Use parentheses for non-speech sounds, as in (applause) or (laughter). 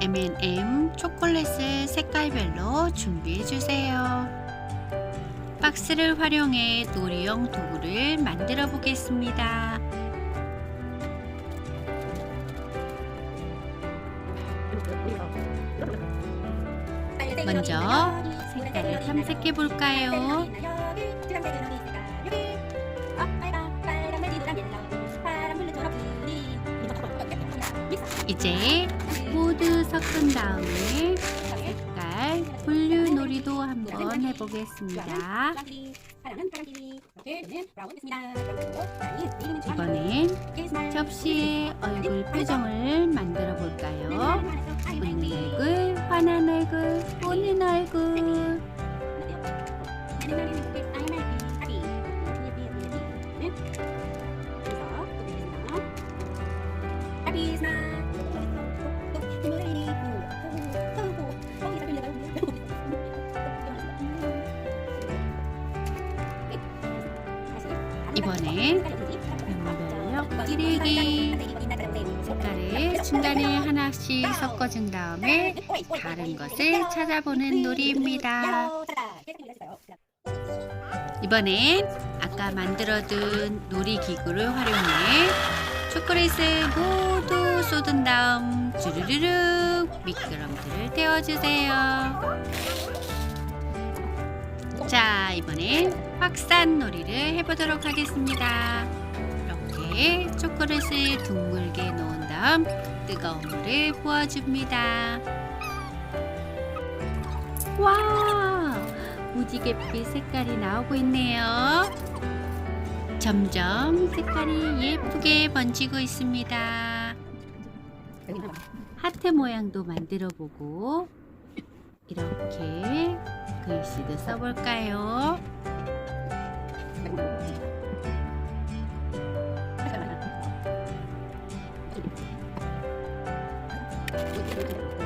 M&M 초콜릿을 색깔별로 준비해 주세요. 박스를 활용해 놀이용 도구를 만들어 보겠습니다. 먼저 색깔을 탐색해 볼까요? 이제 모두 섞은 다음에 색깔 분류 놀이도 한번 해보겠습니다. 이번엔 접시에 얼굴 표정을 만들어 볼까요? 웃는 얼굴, 화난 얼굴, 우는 얼굴. 이번엔 별로 찌르기 색깔을 중간에 하나씩 섞어준 다음에 다른 것을 찾아보는 놀이입니다. 이번엔 아까 만들어둔 놀이기구를 활용해 초콜릿을 모두 쏟은 다음 주르르륵 미끄럼틀을 태워주세요. 자, 이번엔 확산 놀이를 해보도록 하겠습니다. 이렇게 초콜릿을 둥글게 놓은 다음 뜨거운 물을 부어줍니다. 와! 무지갯빛 색깔이 나오고 있네요. 점점 색깔이 예쁘게 번지고 있습니다. 하트 모양도 만들어 보고 이렇게 글씨도 써볼까요? (laughs) (laughs)